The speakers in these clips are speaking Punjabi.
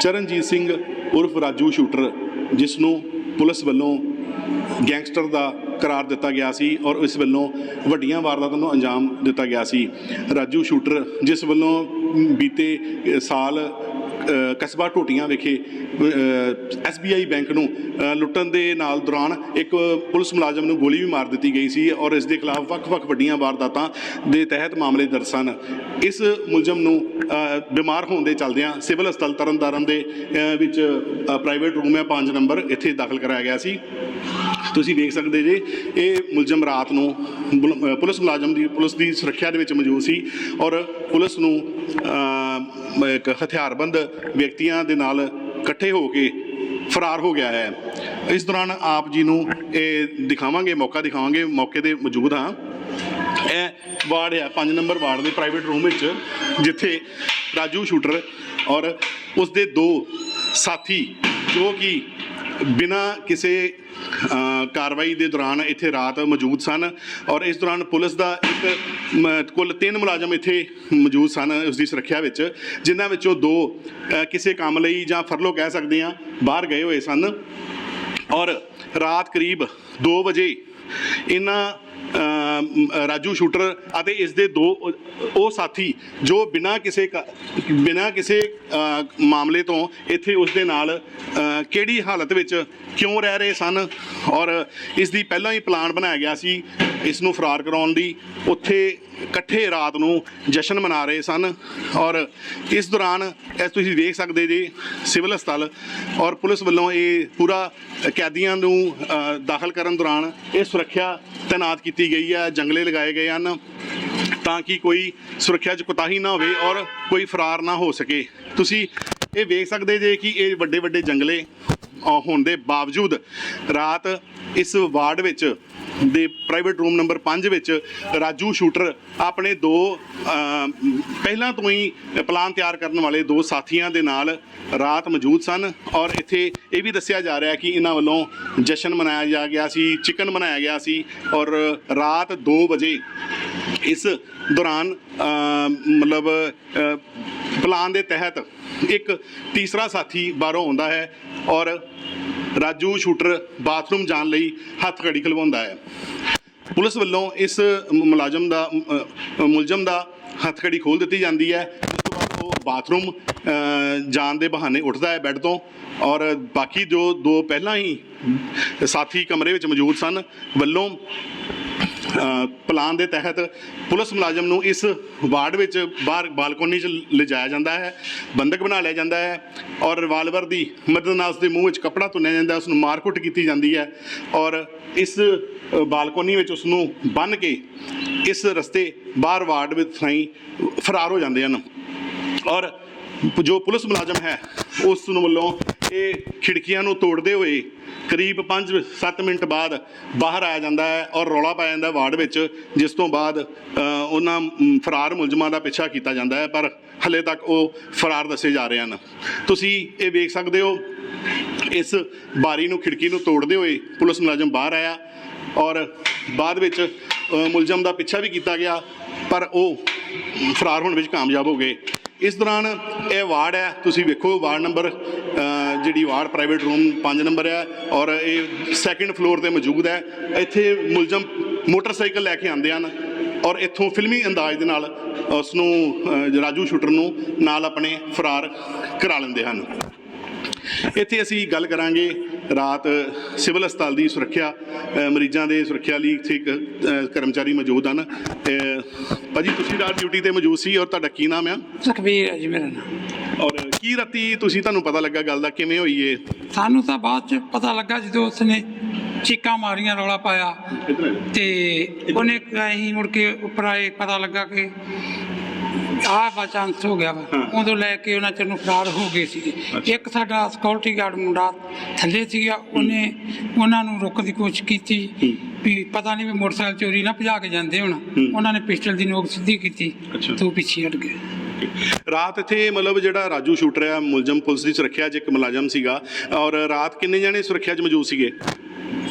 ਚਰਨਜੀਤ ਸਿੰਘ ਉਰਫ ਰਾਜੂ ਸ਼ੂਟਰ, ਜਿਸ ਨੂੰ ਪੁਲਿਸ ਵੱਲੋਂ ਗੈਂਗਸਟਰ ਦਾ ਕਰਾਰ ਦਿੱਤਾ ਗਿਆ ਸੀ ਔਰ ਇਸ ਵੱਲੋਂ ਵੱਡੀਆਂ ਵਾਰਦਾਤਾਂ ਨੂੰ ਅੰਜਾਮ ਦਿੱਤਾ ਗਿਆ ਸੀ। ਰਾਜੂ ਸ਼ੂਟਰ, ਜਿਸ ਵੱਲੋਂ ਬੀਤੇ ਸਾਲ ਕਸਬਾ ਟੋਟੀਆਂ ਵਿਖੇ ਐਸਬੀਆਈ ਬੈਂਕ ਨੂੰ ਲੁੱਟਣ ਦੇ ਨਾਲ ਦੌਰਾਨ ਇੱਕ ਪੁਲਿਸ ਮੁਲਾਜ਼ਮ ਨੂੰ ਗੋਲੀ ਵੀ ਮਾਰ ਦਿੱਤੀ ਗਈ ਸੀ ਔਰ ਇਸ ਦੇ ਖਿਲਾਫ ਵੱਖ-ਵੱਖ ਵੱਡੀਆਂ ਵਾਰਦਾਤਾਂ ਦੇ ਤਹਿਤ ਮਾਮਲੇ ਦਰਜ ਸਨ। ਇਸ ਮੁਲਜ਼ਮ ਨੂੰ ਬਿਮਾਰ ਹੋਣ ਦੇ ਚਲਦਿਆਂ ਸਿਵਲ ਹਸਪਤਾਲ ਤਰਨਤਾਰਨ ਦੇ ਵਿੱਚ ਪ੍ਰਾਈਵੇਟ ਰੂਮ ਹੈ 5 ਨੰਬਰ, ਇੱਥੇ ਦਾਖਲ ਕਰਾਇਆ ਗਿਆ ਸੀ। ਤੁਸੀਂ ਦੇਖ ਸਕਦੇ ਜੇ, ਇਹ ਮੁਲਜ਼ਮ ਰਾਤ ਨੂੰ ਪੁਲਿਸ ਮੁਲਾਜ਼ਮ ਦੀ, ਪੁਲਿਸ ਦੀ ਸੁਰੱਖਿਆ ਦੇ ਵਿੱਚ ਮੌਜੂਦ ਸੀ ਔਰ ਪੁਲਿਸ ਨੂੰ ਇੱਕ ਹਥਿਆਰਬੰਦ ਵਿਅਕਤੀਆਂ ਦੇ ਨਾਲ ਇਕੱਠੇ ਹੋ ਕੇ ਫਰਾਰ ਹੋ ਗਿਆ ਹੈ। ਇਸ ਦੌਰਾਨ ਆਪ ਜੀ ਨੂੰ ਇਹ ਦਿਖਾਵਾਂਗੇ, ਮੌਕਾ ਦਿਖਾਵਾਂਗੇ। ਮੌਕੇ ਤੇ ਮੌਜੂਦ ਹਾਂ। ਇਹ ਵਾਰਡ ਹੈ 5 ਨੰਬਰ ਵਾਰਡ ਦੇ ਪ੍ਰਾਈਵੇਟ ਰੂਮ ਵਿੱਚ, ਜਿੱਥੇ ਰਾਜੂ ਸ਼ੂਟਰ ਔਰ ਉਸ ਦੇ ਦੋ ਸਾਥੀ, ਜੋ ਕਿ ਬਿਨਾਂ ਕਿਸੇ ਕਾਰਵਾਈ ਦੇ ਦੌਰਾਨ ਇੱਥੇ ਰਾਤ ਮੌਜੂਦ ਸਨ ਔਰ ਇਸ ਦੌਰਾਨ ਪੁਲਿਸ ਦਾ ਇੱਕ ਕੁੱਲ ਤਿੰਨ ਮੁਲਾਜ਼ਮ ਇੱਥੇ ਮੌਜੂਦ ਸਨ ਉਸ ਦੀ ਸੁਰੱਖਿਆ ਵਿੱਚ, ਜਿਨ੍ਹਾਂ ਵਿੱਚੋਂ ਦੋ ਕਿਸੇ ਕੰਮ ਲਈ ਜਾਂ ਫਰਲੋ ਕਹਿ ਸਕਦੇ ਹਾਂ, ਬਾਹਰ ਗਏ ਹੋਏ ਸਨ ਔਰ ਰਾਤ ਕਰੀਬ 2 ਵਜੇ ਇਹਨਾਂ ਰਾਜੂ ਸ਼ੂਟਰ ਅਤੇ ਇਸ ਦੇ ਦੋ ਉਹ- ਸਾਥੀ ਜੋ ਬਿਨਾਂ ਕਿਸੇ ਕ- ਬਿਨਾਂ ਕਿਸੇ ਮਾਮਲੇ ਤੋਂ ਇੱਥੇ ਉਸ ਦੇ ਨਾਲ ਕਿਹੜੀ ਹਾਲਤ ਵਿੱਚ ਕਿਉਂ ਰਹਿ ਰਹੇ ਸਨ? ਔਰ ਇਸ ਦੀ ਪਹਿਲਾਂ ਹੀ ਪਲਾਨ ਬਣਾਇਆ ਗਿਆ ਸੀ, ਇਸ ਨੂੰ ਫਰਾਰ ਕਰਾਉਣ ਦੀ। ਉੱਥੇ ਇਕੱਠੇ ਰਾਤ ਨੂੰ ਜਸ਼ਨ ਮਨਾ ਰਹੇ ਸਨ। ਔਰ ਇਸ ਦੌਰਾਨ, ਇਸ ਤੁਸੀਂ ਦੇਖ ਸਕਦੇ ਜੀ, ਸਿਵਲ ਹਸਪਤਾਲ ਔਰ ਪੁਲਿਸ ਵੱਲੋਂ ਇਹ ਪੂਰਾ ਕੈਦੀਆਂ ਨੂੰ ਦਾਖਲ ਕਰਨ ਦੌਰਾਨ ਇਹ ਸੁਰੱਖਿਆ ਤਾਇਨਾਤ ਕੀਤੀ ਗਈ ਹੈ। ਜੰਗਲੇ ਲਗਾਏ ਗਏ ਹਨ ਤਾਂ ਕਿ ਕੋਈ ਸੁਰੱਖਿਆ 'ਚ ਕੋਤਾਹੀ ਨਾ ਹੋਵੇ ਔਰ ਕੋਈ ਫਰਾਰ ਨਾ ਹੋ ਸਕੇ। ਤੁਸੀਂ ਇਹ ਵੇਖ ਸਕਦੇ ਜੇ ਕਿ ਇਹ ਵੱਡੇ ਵੱਡੇ ਜੰਗਲੇ ਹੋਣ ਦੇ ਬਾਵਜੂਦ ਰਾਤ ਇਸ ਵਾਰਡ ਵਿੱਚ ਦੇ ਪ੍ਰਾਈਵੇਟ ਰੂਮ ਨੰਬਰ 5 ਵਿੱਚ ਰਾਜੂ ਸ਼ੂਟਰ ਆਪਣੇ ਦੋ ਪਹਿਲਾਂ ਤੋਂ ਹੀ ਪਲਾਨ ਤਿਆਰ ਕਰਨ ਵਾਲੇ ਦੋ ਸਾਥੀਆਂ ਦੇ ਨਾਲ ਰਾਤ ਮੌਜੂਦ ਸਨ ਔਰ ਇੱਥੇ ਇਹ ਵੀ ਦੱਸਿਆ ਜਾ ਰਿਹਾ ਕਿ ਇਹਨਾਂ ਵੱਲੋਂ ਜਸ਼ਨ ਮਨਾਇਆ ਜਾ ਗਿਆ ਸੀ, ਚਿਕਨ ਬਣਾਇਆ ਗਿਆ ਸੀ ਔਰ ਰਾਤ 2 ਵਜੇ ਇਸ ਦੌਰਾਨ ਮਤਲਬ ਪਲਾਨ ਦੇ ਤਹਿਤ ਇੱਕ ਤੀਸਰਾ ਸਾਥੀ ਬਾਹਰੋਂ ਆਉਂਦਾ ਹੈ ਔਰ ਰਾਜੂ ਸ਼ੂਟਰ ਬਾਥਰੂਮ ਜਾਣ ਲਈ ਹੱਥ ਘੜੀ ਖਲਵਾਉਂਦਾ ਹੈ। ਪੁਲਿਸ ਵੱਲੋਂ ਇਸ ਮੁਲਾਜ਼ਮ ਦਾ ਮੁਲਜ਼ਮ ਦਾ ਹੱਥ ਘੜੀ ਖੋਲ ਦਿੱਤੀ ਜਾਂਦੀ ਹੈ। ਉਸ ਤੋਂ ਬਾਅਦ ਉਹ ਬਾਥਰੂਮ ਜਾਣ ਦੇ ਬਹਾਨੇ ਉੱਠਦਾ ਹੈ ਬੈੱਡ ਤੋਂ ਔਰ ਬਾਕੀ ਜੋ ਦੋ ਪਹਿਲਾਂ ਹੀ ਸਾਥੀ ਕਮਰੇ ਵਿੱਚ ਮੌਜੂਦ ਸਨ, ਵੱਲੋਂ ਪਲਾਨ ਦੇ ਤਹਿਤ ਪੁਲਿਸ ਮੁਲਾਜ਼ਮ ਨੂੰ ਇਸ ਵਾਰਡ ਵਿੱਚ ਬਾਹਰ ਬਾਲਕੋਨੀ 'ਚ ਲਿਜਾਇਆ ਜਾਂਦਾ ਹੈ, ਬੰਦਕ ਬਣਾ ਲਿਆ ਜਾਂਦਾ ਹੈ ਔਰ ਰਿਵਾਲਵਰ ਦੀ ਮਦਦ ਨਾਲ ਉਸ ਦੇ ਮੂੰਹ ਵਿੱਚ ਕੱਪੜਾ ਤੁੰਨਿਆ ਜਾਂਦਾ ਹੈ ਉਸ ਨੂੰ ਮਾਰਕੁੱਟ ਕੀਤੀ ਜਾਂਦੀ ਹੈ ਔਰ ਇਸ ਬਾਲਕੋਨੀ ਵਿੱਚ ਉਸ ਨੂੰ ਬੰਨ ਕੇ ਇਸ ਰਸਤੇ ਬਾਹਰ ਵਾਰਡ ਵਿੱਚ ਥਾਈ ਫਰਾਰ ਹੋ ਜਾਂਦੇ ਹਨ ਔਰ ਜੋ ਪੁਲਿਸ ਮੁਲਾਜ਼ਮ ਹੈ, ਉਸ ਨੂੰ ਵੱਲੋਂ ਇਹ ਖਿੜਕੀਆਂ ਨੂੰ ਤੋੜਦੇ ਹੋਏ ਕਰੀਬ 5-7 ਮਿੰਟ ਬਾਅਦ ਬਾਹਰ ਆਇਆ ਜਾਂਦਾ ਹੈ ਔਰ ਰੌਲਾ ਪਾਇਆ ਜਾਂਦਾ ਵਾਰਡ ਵਿੱਚ, ਜਿਸ ਤੋਂ ਬਾਅਦ ਉਹਨਾਂ ਫਰਾਰ ਮੁਲਜ਼ਮਾਂ ਦਾ ਪਿੱਛਾ ਕੀਤਾ ਜਾਂਦਾ ਹੈ, ਪਰ ਹਲੇ ਤੱਕ ਉਹ ਫਰਾਰ ਦੱਸੇ ਜਾ ਰਹੇ ਹਨ। ਤੁਸੀਂ ਇਹ ਵੇਖ ਸਕਦੇ ਹੋ, ਇਸ ਬਾਰੀ ਨੂੰ, ਖਿੜਕੀ ਨੂੰ ਤੋੜਦੇ ਹੋਏ ਪੁਲਿਸ ਮੁਲਾਜ਼ਮ ਬਾਹਰ ਆਇਆ ਔਰ ਬਾਅਦ ਵਿੱਚ ਮੁਲਜ਼ਮ ਦਾ ਪਿੱਛਾ ਵੀ ਕੀਤਾ ਗਿਆ, ਪਰ ਉਹ ਫਰਾਰ ਹੋਣ ਵਿੱਚ ਕਾਮਯਾਬ ਹੋ ਗਏ। ਇਸ ਦੌਰਾਨ ਇਹ ਵਾਰਡ ਹੈ, ਤੁਸੀਂ ਵੇਖੋ ਵਾਰਡ ਨੰਬਰ ਜਿਹੜੀ ਵਾਰਡ ਪ੍ਰਾਈਵੇਟ ਰੂਮ 5 ਨੰਬਰ ਹੈ ਔਰ ਇਹ ਸੈਕੰਡ ਫਲੋਰ ਤੇ ਮੌਜੂਦ ਹੈ। ਇੱਥੇ ਮੁਲਜ਼ਮ ਮੋਟਰਸਾਈਕਲ ਲੈ ਕੇ ਆਉਂਦੇ ਹਨ ਔਰ ਇੱਥੋਂ ਫਿਲਮੀ ਅੰਦਾਜ਼ ਦੇ ਨਾਲ ਉਸ ਨੂੰ ਰਾਜੂ ਸ਼ੂਟਰ ਨੂੰ ਨਾਲ ਆਪਣੇ ਫਰਾਰ ਕਰਾ ਲੈਂਦੇ ਹਨ। ਇੱਥੇ ਅਸੀਂ ਗੱਲ ਕਰਾਂਗੇ ਰਾਤ ਸਿਵਲ ਹਸਪਤਾਲ ਦੀ ਸੁਰੱਖਿਆ ਮਰੀਜ਼ਾਂ ਦੇ ਸੁਰੱਖਿਆ ਲਈ ਇੱਥੇ ਇੱਕ ਕਰਮਚਾਰੀ ਮੌਜੂਦ ਹਨ। ਭਾਜੀ ਤੁਸੀਂ ਰਾਤ ਡਿਊਟੀ ਤੇ ਮੌਜੂਦ ਸੀ ਔਰ ਤੁਹਾਡਾ ਕੀ ਨਾਮ ਆ? ਸੁਖਬੀਰ ਹੈ ਜੀ ਮੇਰਾ ਨਾਮ। ਔਰ ਕੀ ਰਾਤੀ ਤੁਸੀਂ ਤੁਹਾਨੂੰ ਪਤਾ ਲੱਗਾ ਗੱਲ ਦਾ? ਕਿਵੇਂ ਹੋਈ ਏ ਸਾਨੂੰ ਤਾਂ ਬਾਅਦ ਚ ਪਤਾ ਲੱਗਾ ਜਦੋਂ ਉਸਨੇ ਚੀਕਾਂ ਮਾਰੀਆਂ ਰੌਲਾ ਪਾਇਆ। ਤੇ ਉਹਨੇ ਅਸੀਂ ਮੁੜ ਕੇ ਉੱਪਰ ਆਏ ਪਤਾ ਲੱਗਾ ਕਿ ਆਹ ਵਾ ਚਾਂਸ ਹੋ ਗਿਆ ਵਾ। ਉਦੋਂ ਲੈ ਕੇ ਉਹਨਾਂ ਚਿਰ ਨੂੰ ਫਰਾਰ ਹੋ ਗਏ ਸੀ ਇੱਕ ਸਾਡਾ ਸਿਕਿਉਰਿਟੀ ਗਾਰਡ ਮੁੰਡਾ ਥੱਲੇ ਸੀਗਾ ਉਹਨੇ ਉਹਨਾਂ ਨੂੰ ਰੋਕਣ ਦੀ ਕੋਸ਼ਿਸ਼ ਕੀਤੀ। ਵੀ ਪਤਾ ਨਹੀਂ ਵੀ ਮੋਟਰਸਾਈਕਲ ਚੋਰੀ ਨਾ ਭਜਾ ਕੇ ਜਾਂਦੇ ਹੁਣ। ਉਹਨਾਂ ਨੇ ਪਿਸਟਲ ਦੀ ਨੋਕ ਸਿੱਧੀ ਕੀਤੀ। ਤੇ ਪਿੱਛੇ ਹਟ ਗਏ। ਰਾਤ ਇੱਥੇ ਮਤਲਬ ਜਿਹੜਾ ਰਾਜੂ ਸ਼ੂਟਰ ਆ ਮੁਲਜ਼ਮ ਪੁਲਿਸ ਦੀ ਸੁਰੱਖਿਆ 'ਚ ਇੱਕ ਮੁਲਾਜ਼ਮ ਸੀਗਾ। ਔਰ ਰਾਤ ਕਿੰਨੇ ਜਣੇ ਸੁਰੱਖਿਆ 'ਚ ਮੌਜੂਦ ਸੀਗੇ?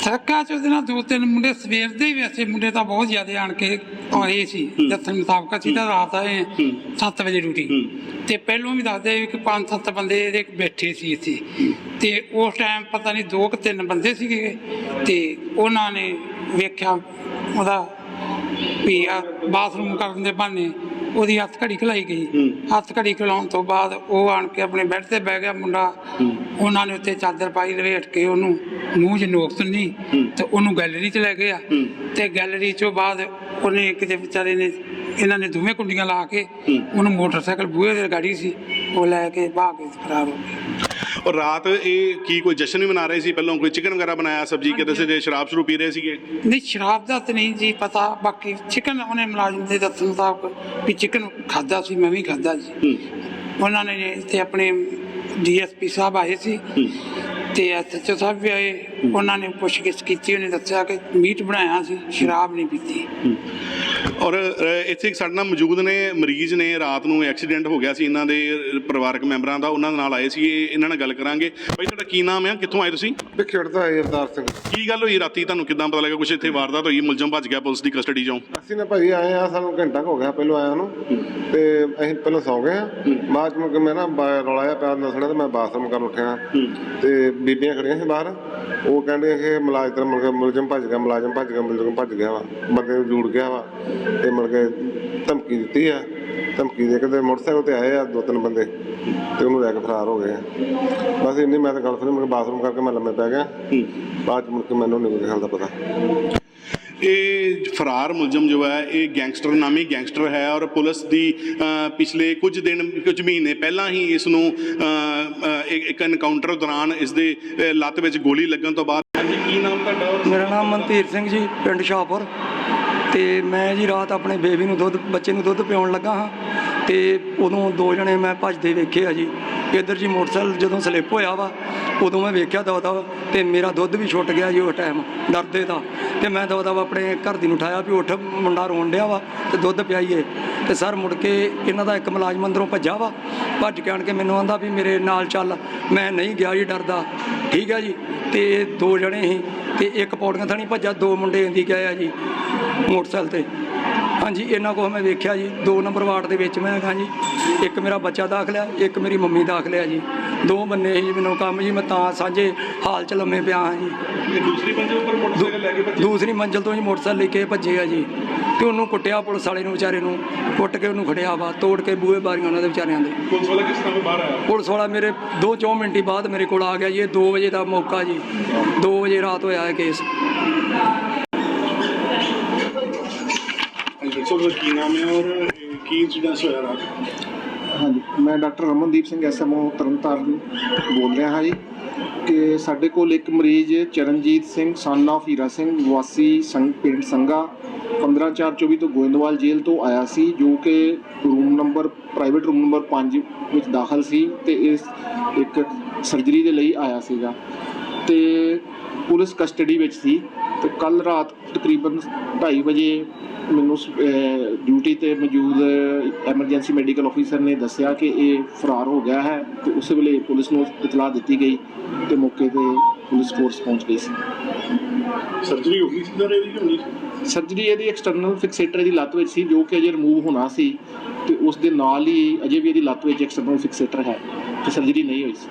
ਸੜਕਾਂ 'ਚ ਉਹਦੇ ਨਾਲ ਦੋ ਤਿੰਨ ਮੁੰਡੇ ਸਵੇਰ ਦੇ ਹੀ ਵੈਸੇ ਮੁੰਡੇ ਤਾਂ ਬਹੁਤ ਜ਼ਿਆਦਾ ਆਣ ਕੇ ਆਏ ਸੀ। ਦੱਸਣ ਮੁਤਾਬਕ ਅਸੀਂ ਤਾਂ ਰਾਤ ਆਏ 7 ਵਜੇ ਡਿਊਟੀ। ਤੇ ਪਹਿਲੋਂ ਵੀ ਦੱਸਦੇ ਵੀ ਕਿ ਪੰਜ ਸੱਤ ਬੰਦੇ ਇਹਦੇ ਬੈਠੇ ਸੀ ਇੱਥੇ। ਤੇ ਉਸ ਟਾਈਮ ਪਤਾ ਨਹੀਂ ਦੋ ਕਿ ਤਿੰਨ ਬੰਦੇ ਸੀਗੇ। ਤੇ ਉਹਨਾਂ ਨੇ ਵੇਖਿਆ ਉਹਦਾ ਵੀ ਬਾਥਰੂਮ ਕਰਨ ਦੇ ਬਹਾਨੇ ਉਹਦੀ ਹੱਥ ਘੜੀ ਖਲਾਈ ਗਈ। ਹੱਥ ਘੜੀ ਖਲਾਉਣ ਤੋਂ ਬਾਅਦ ਉਹ ਆਣ ਕੇ ਆਪਣੇ ਬੈੱਡ ਤੇ ਬਹਿ ਗਿਆ ਮੁੰਡਾ। ਉਹਨਾਂ ਨੇ ਉੱਤੇ ਚਾਦਰ ਪਾਈ ਲਵੇਟ ਕੇ ਉਹਨੂੰ ਮੂੰਹ 'ਚ ਨੋਕ ਤੁੰਨੀ ਤੇ ਉਹਨੂੰ ਗੈਲਰੀ 'ਚ ਲੈ ਗਏ ਆ ਤੇ ਗੈਲਰੀ 'ਚੋਂ ਬਾਅਦ ਉਹਨੇ ਕਿਤੇ ਵਿਚਾਰੇ ਨੇ ਇਹਨਾਂ ਨੇ ਦੋਵੇਂ ਕੁੰਡੀਆਂ ਲਾ ਕੇ ਉਹਨੂੰ ਮੋਟਰਸਾਈਕਲ ਬੂਹੇ ਤੇ ਗਾੜੀ ਸੀ। ਉਹ ਲੈ ਕੇ ਭਾਗ ਕੇ ਫਰਾਰ ਹੋ ਗਏ। ਔਰ ਰਾਤ ਇਹ ਕੀ ਕੋਈ ਜਸ਼ਨ ਵੀ ਮਨਾ ਰਹੇ ਸੀ? ਪਹਿਲਾਂ ਕੋਈ ਚਿਕਨ ਵਗੈਰਾ ਬਣਾਇਆ ਸਬਜੀ ਕਿਤੇ ਸੀ ਜੇ ਸ਼ਰਾਬ ਸ਼ੁਰੂ ਪੀ ਰਹੇ ਸੀਗੇ? ਨਹੀਂ ਸ਼ਰਾਬ ਦਾ ਤਾਂ ਨਹੀਂ ਜੀ ਪਤਾ ਬਾਕੀ ਚਿਕਨ ਉਹਨੇ ਮੁਲਾਜ਼ਮ ਦੇ ਦੱਸਣ ਮੁਤਾਬਕ ਵੀ ਚਿਕਨ ਖਾਦਾ ਸੀ ਮੈਂ ਵੀ ਖਾਦਾ ਜੀ। ਉਹਨਾਂ ਨੇ ਇੱਥੇ ਆਪਣੇ ਡੀਐਸਪੀ ਸਾਹਿਬ ਆਏ ਸੀ। ਤੇ ਐਸਐਚਓ ਸਾਹਿਬ ਵੀ ਆਏ। ਉਹਨਾਂ ਨੇ ਪੁੱਛਗਿੱਛ ਕੀਤੀ ਉਹਨੇ ਦੱਸਿਆ ਕਿ ਮੀਟ ਬਣਾਇਆ ਸੀ ਸ਼ਰਾਬ ਨਹੀਂ ਪੀਤੀ। ਔਰ ਇੱਥੇ ਇੱਕ ਸਾਡੇ ਨਾਲ ਮੌਜੂਦ ਨੇ ਮਰੀਜ਼ ਨੇ ਰਾਤ ਨੂੰ ਐਕਸੀਡੈਂਟ ਹੋ ਗਿਆ ਸੀ ਇਹਨਾਂ ਦੇ ਪਰਿਵਾਰਕ ਮੈਂਬਰਾਂ ਦਾ ਉਹਨਾਂ ਦੇ ਨਾਲ ਆਏ ਸੀ ਇਹ- ਇਹਨਾਂ ਨਾਲ ਗੱਲ ਕਰਾਂਗੇ। ਭਾਈ ਤੁਹਾਡਾ ਕੀ ਨਾਮ ਹੈ ਕਿੱਥੋਂ ਆਏ ਤੁਸੀਂ? ਵਿਖੇੜ ਦਾ ਹੈ ਅਵਤਾਰ ਸਿੰਘ। ਕੀ ਗੱਲ ਹੋਈ? ਰਾਤੀ ਤੁਹਾਨੂੰ ਕਿੱਦਾਂ ਪਤਾ ਲੱਗਾ ਕੁਛ ਇੱਥੇ ਵਾਰਦਾਤ ਹੋਈ ਮੁਲਜ਼ਮ ਭੱਜ ਗਿਆ ਪੁਲਿਸ ਦੀ ਕਸਟਡੀ ਚੋਂ? ਅਸੀਂ ਨਾ ਭਾਜੀ ਆਏ ਆ ਸਾਨੂੰ ਘੰਟਾ ਹੋ ਗਿਆ ਪਹਿਲਾਂ ਆਇਆ ਨੂੰ। ਤੇ ਅਸੀਂ ਪਹਿਲਾਂ ਸੌ ਗਏ ਆ। ਬਾਅਦ ਚ ਮੁੜ ਕੇ ਮੈਂ ਨਾ ਰੌਲਾ ਜਿਹਾ ਪਿਆ ਨਸਣਾ ਤੇ ਮੈਂ ਬਾਥਰੂਮ ਕਰਨ ਉੱਠਿਆ। ਤੇ ਬੀਬੀਆਂ ਖੜੀਆਂ ਸੀ ਬਾਹਰ। ਉਹ ਕਹਿੰਦੇ ਕਿ ਮੁਲਾਜ਼ਮ ਮੁਲਜ਼ਮ ਭੱਜ ਗਿਆ ਮੁਲਾਜ਼ਮ ਭੱਜ ਗਿਆ ਮੁਲਜ਼ਮ ਭੱਜ ਗਿਆ ਵਾ। ਬੰਦੇ ਨੂੰ ਜੂੜ ਗਿਆ ਵਾ। ਤੇ ਮੁੜ ਕੇ ਧਮਕੀ ਦਿੱਤੀ ਆ। ਧਮਕੀ ਦੇ ਕੇ ਤੇ ਮੋਟਰਸਾਈਕਲ ਤੇ ਆਏ ਆ ਦੋ ਤਿੰਨ ਬੰਦੇ ਤੇ ਉਹਨੂੰ ਲੈ ਕੇ ਫਰਾਰ ਹੋ ਗਏ ਆ। ਬਸ ਇੰਨੀ ਮੈਂ ਤਾਂ ਗੱਲ ਸੁਣੀ ਕੇ ਬਾਥਰੂਮ ਕਰਕੇ ਮੈਂ ਲੰਮੇ ਪੈ ਗਿਆ। ਬਾਅਦ ਚ ਮੁੜ ਕੇ ਮੈਨੂੰ ਨਹੀਂ ਕੋਈ ਗੱਲ ਦਾ ਪਤਾ। ਇਹ ਫਰਾਰ ਮੁਲਜ਼ਮ ਜੋ ਹੈ ਇਹ ਗੈਂਗਸਟਰ ਨਾਮੀ ਗੈਂਗਸਟਰ ਹੈ ਔਰ ਪੁਲਿਸ ਦੀ ਪਿਛਲੇ ਕੁਝ ਦਿਨ ਕੁਝ ਮਹੀਨੇ ਪਹਿਲਾਂ ਹੀ ਇਸ ਨੂੰ ਇੱਕ ਇੱਕ ਐਨਕਾਊਂਟਰ ਦੌਰਾਨ ਇਸ ਦੇ ਲੱਤ ਵਿੱਚ ਗੋਲੀ ਲੱਗਣ ਤੋਂ ਬਾਅਦ। ਕੀ ਨਾਮ ਤੁਹਾਡਾ ਮੇਰਾ ਨਾਮ ਮਨਤੀਰ ਸਿੰਘ ਜੀ ਪਿੰਡ ਸ਼ਾਹਪੁਰ। ਤੇ ਮੈਂ ਜੀ ਰਾਤ ਆਪਣੇ ਬੇਬੀ ਨੂੰ ਦੁੱਧ, ਬੱਚੇ ਨੂੰ ਦੁੱਧ ਪਿਆਉਣ ਲੱਗਾ ਹਾਂ ਤੇ ਉਦੋਂ ਦੋ ਜਣੇ ਮੈਂ ਭੱਜਦੇ ਵੇਖੇ ਆ ਜੀ। ਇੱਧਰ ਜੀ ਮੋਟਰਸਾਈਕਲ ਜਦੋਂ ਸਲਿੱਪ ਹੋਇਆ ਵਾ, ਉਦੋਂ ਮੈਂ ਵੇਖਿਆ ਦਵਾ ਦਵਾ ਤੇ ਮੇਰਾ ਦੁੱਧ ਵੀ ਛੁੱਟ ਗਿਆ ਜੀ ਉਹ ਟਾਈਮ ਡਰਦੇ ਦਾ ਤੇ ਮੈਂ ਦਵਾ ਆਪਣੇ ਘਰ ਦੀ ਨੂੰ ਉਠਾਇਆ ਵੀ ਉੱਠ, ਮੁੰਡਾ ਰੋਣ ਡਿਆ ਵਾ ਤੇ ਦੁੱਧ ਪਿਆਈਏ। ਤੇ ਸਰ ਮੁੜ ਕੇ ਇਹਨਾਂ ਦਾ ਇੱਕ ਮੁਲਾਜ਼ਮ ਅੰਦਰੋਂ ਭੱਜਾ ਵਾ, ਭੱਜ ਕੇ ਆਣ ਕੇ ਮੈਨੂੰ ਆਂਦਾ ਵੀ ਮੇਰੇ ਨਾਲ ਚੱਲ। ਮੈਂ ਨਹੀਂ ਗਿਆ ਜੀ ਡਰਦਾ। ਠੀਕ ਹੈ ਜੀ। ਤੇ ਦੋ ਜਣੇ ਸੀ ਤੇ ਇੱਕ ਪੌੜੀਆਂ ਥਾਣੀ ਭੱਜਾ ਦੋ ਮੁੰਡੇ ਇੰਦੀ ਗਏ ਆ ਜੀ। ਮੋਟਰਸਾਈਕਲ ਤੇ। ਹਾਂਜੀ ਇਹਨਾਂ ਕੋਲ ਮੈਂ ਵੇਖਿਆ ਜੀ ਦੋ ਨੰਬਰ ਵਾਰਡ ਦੇ ਵਿੱਚ ਮੈਂ ਹੈਗਾ ਜੀ। ਇੱਕ ਮੇਰਾ ਬੱਚਾ ਦਾਖਲ ਆ ਇੱਕ ਮੇਰੀ ਮੰਮੀ ਦਾਖਲ ਆ ਜੀ। ਦੋ ਬੰਨੇ ਸੀ ਮੈਨੂੰ ਕੰਮ ਜੀ ਮੈਂ ਤਾਂ ਸਾਂਝੇ ਹਾਲ ਚ ਲੰਮੇ ਪਿਆ ਹਾਂ ਜੀ। ਇਹ ਦੂਸਰੀ ਮੰਜ਼ਿਲ ਉੱਪਰ ਮੋਟਰਸਾਈਕਲ ਲੈ ਕੇ ਭੱਜੇ? ਦੂਸਰੀ ਮੰਜ਼ਲ ਤੋਂ ਜੀ ਮੋਟਰਸਾਈਕਲ ਲੈ ਕੇ ਭੱਜੇ ਆ ਜੀ। ਤੇ ਉਹਨੂੰ ਕੁੱਟਿਆ ਪੁਲਿਸ ਵਾਲੇ ਨੂੰ ਵਿਚਾਰੇ ਨੂੰ। ਕੁੱਟ ਕੇ ਉਹਨੂੰ ਖੜਿਆ ਵਾ ਤੋੜ ਕੇ ਬੂਹੇ ਬਾਰੀਆਂ ਉਹਨਾਂ ਦੇ ਵਿਚਾਰਿਆਂ ਦੇ। ਪੁਲਿਸ ਵਾਲਾ ਕਿਸ ਤਰ੍ਹਾਂ ਬਾਹਰ ਆਇਆ? ਪੁਲਿਸ ਵਾਲਾ ਮੇਰੇ 2-4 ਮਿੰਟ ਬਾਅਦ ਮੇਰੇ ਕੋਲ ਆ ਗਿਆ ਜੀ ਇਹ 2 ਵਜੇ ਦਾ ਮੌਕਾ ਜੀ। 2 ਵਜੇ ਰਾਤ ਹੋਇਆ ਹੈ ਕੇਸ ਤੁਹਾਡਾ ਕੀ ਨਾਮ ਹੈ ਔਰ ਇਹ ਕੀ ਇੰਸੀਡੈਂਟ ਹੋਇਆ ਰਾਤ? ਹਾਂਜੀ, ਮੈਂ ਡਾਕਟਰ ਰਮਨਦੀਪ ਸਿੰਘ ਐਸਐਮਓ ਤਰਨਤਾਰਨ ਬੋਲ ਰਿਹਾ ਹਾਂ ਜੀ, ਕਿ ਸਾਡੇ ਕੋਲ ਇੱਕ ਮਰੀਜ਼ ਚਰਨਜੀਤ ਸਿੰਘ ਸਨ of ਹੀਰਾ ਸਿੰਘ, ਵਾਸੀ ਸੰਗ, ਪਿੰਡ ਸੰਗਾ 15424 ਤੋਂ ਗੋਇੰਦਵਾਲ ਜੇਲ੍ਹ ਤੋਂ ਆਇਆ ਸੀ, ਜੋ ਕਿ room number private room number 5 ਵਿੱਚ ਦਾਖਲ ਸੀ ਤੇ ਇਸ ਇੱਕ ਸਰਜਰੀ ਦੇ ਲਈ ਆਇਆ ਸੀਗਾ। ਤੇ ਪੁਲਿਸ ਕਸਟਡੀ ਵਿੱਚ ਸੀ ਤੇ ਕੱਲ ਰਾਤ ਤਕਰੀਬਨ 2:30 ਵਜੇ ਮੈਨੂੰ ਡਿਊਟੀ ਤੇ ਮੌਜੂਦ ਐਮਰਜੈਂਸੀ ਮੈਡੀਕਲ ਅਫੀਸਰ ਨੇ ਦੱਸਿਆ ਕਿ ਇਹ ਫਰਾਰ ਹੋ ਗਿਆ ਹੈ ਤੇ ਉਸੇ ਵੇਲੇ ਪੁਲਿਸ ਨੂੰ ਇਤਲਾਹ ਦਿੱਤੀ ਗਈ ਤੇ ਮੌਕੇ ਤੇ ਪੁਲਿਸ ਫੋਰਸ ਪਹੁੰਚ ਗਈ ਸੀ। ਸਰਜਰੀ ਹੋ ਗਈ ਸੀ ਦਰ ਇਹਦੀ ਹੋਣੀ ਸੀ ਸਰਜਰੀ ਇਹਦੀ ਐਕਸਟਰਨਲ ਫਿਕਸੇਟਰ ਦੀ ਲੱਤ ਵਿੱਚ ਸੀ ਜੋ ਕਿ ਅਜੇ ਰਿਮੂਵ ਹੋਣਾ ਸੀ ਤੇ ਉਸ ਦੇ ਨਾਲ ਹੀ ਅਜੇ ਵੀ ਇਹਦੀ ਲੱਤ ਵਿੱਚ ਐਕਸਟਰਨਲ ਫਿਕਸੇਟਰ ਹੈ ਤੇ ਸਰਜਰੀ ਨਹੀਂ ਹੋਈ ਸੀ।